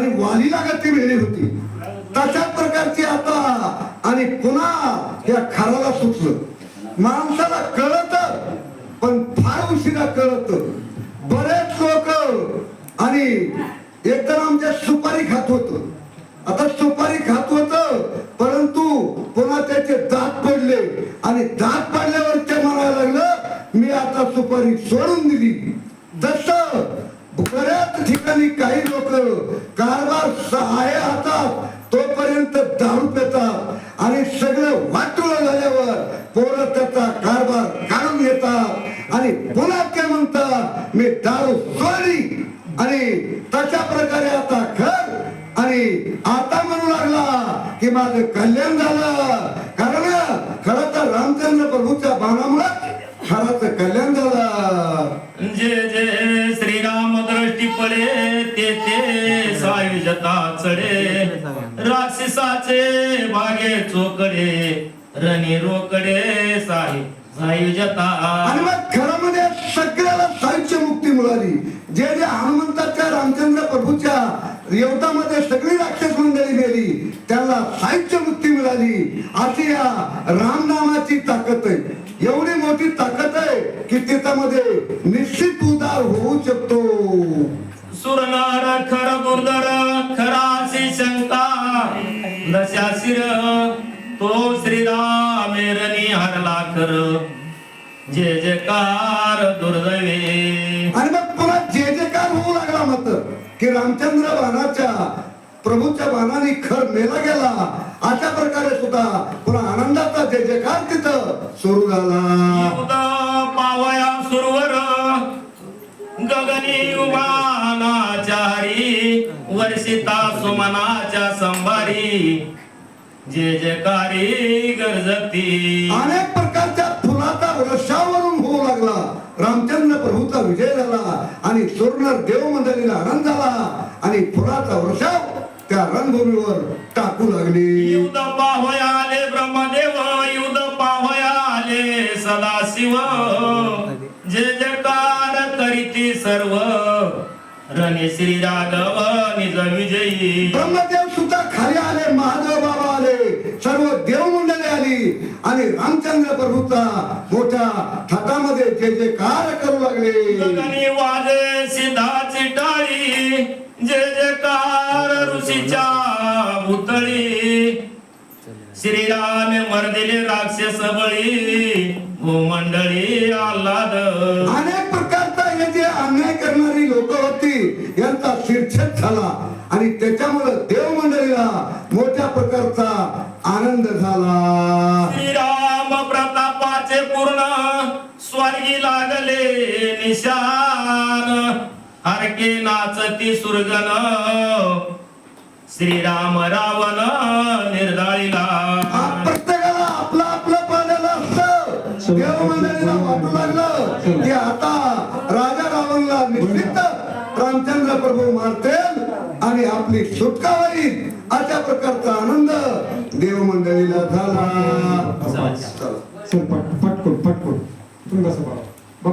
आणि वालीला गती मिळली होती. तशाच प्रकारची आता आणि पुन्हा या खाराला सुटलं. माणसाला कळत पण फार उशिरा कळत. बरेच लोक आणि एकदम आमच्या सुपारी खात होत. आता सुपारी खात होत परंतु पुन्हा त्याचे दात पडले. आणि दात पडल्यावर ते म्हणायला लागलं मी आता सुपारी सोडून दिली. तस बऱ्याच ठिकाणी काही लोक कारभार सहाय्य हातात तोपर्यंत दारू पेतात आणि सगळं वाटोळ झाल्यावर पोरं त्याचा कारभार काढून घेतात आणि पुन्हा ते म्हणतात मी दारू सोडली. आणि तशा प्रकारे आता खर आणि आता म्हणू लागला की माझं कल्याण झालं. कारण खर तर रामचंद्र प्रभूच्या बाणा साई जता चढे. राक्षसाचे भागे चोकडे रणी रोकडे साई सायुजता. आणि मग घरामध्ये सगळ्याला साहित्य मुक्ती मिळाली. जे जे हनुमंताच्या रामचंद्र प्रभूच्या येवतामध्ये सगळी राक्षस मंडळी गेली त्याला साहित्य मुक्ती मिळाली. अशी या रामनामाची ताकद आहे. एवढी मोठी ताकद आहे की त्याच्यामध्ये निश्चित उदार होऊ शकतो. तो श्रीराम रणी हरला खर जे जयकार दुर्दैवे। आणि मग पुन्हा जे जे काय होऊ लागला मात्र की रामचंद्र बाणाच्या प्रभूच्या बाणाने खर मेला गेला. अशा प्रकारे सुद्धा पुन्हा आनंदाचा जे जयकार तिथं सुरू झाला. पावया सुरवर गगनी उमानाच्या हरी वर्षिता सुमनाच्या संभारी जे जयकारी गरजती अनेक प्रकारच्या फुलाचा रशावरून होऊ लागला. रामचंद्र प्रभूचा विजय झाला आणि सोडणार देव मंडळीला आनंद झाला आणि फुलाचा वर्षाव त्या रणभूमीवर टाकू लागली. युध पाहोया आले ब्रह्मदेव युध पाहोया आले सदाशिव. जे जयकार करीती सर्व. रणे श्री राघव निज विजयी. ब्रह्मदेव सुद्धा खाली आले महादेव बाबा आले. सर्व देव मंडळी आली. आणि रामचंद्र प्रभूचा मोठ्या थाटामध्ये जे जे कार करू लागले. वाजे सिद्धाची टाळी जे जयकार ऋषीच्या भूतळी श्रीराम मर्दिले राक्षस बळी भूमंडळी आल्हाद. अनेक जे अन्याय करणारी लोक होती यांचा शिरछेद झाला. आणि त्याच्यामुळे देव मंडळीला मोठ्या प्रकारचा आनंद झाला. श्रीराम प्रतापाचे पूर्ण स्वर्गी लागले निशान. हरके नाचती सुरगन श्रीराम रावण निर्दाळीला. हा प्रत्येकाला आपलं आपलं पाण्याला असतं. देव मंडळीला वाटू लागलं की आता निश्चित रामचंद्र प्रभू मारतील आणि आपली सुटका होईल अशा प्रकारचा आनंद देव मंडळीला झाला पटकून पटकून. तुम्ही कसं बाबा.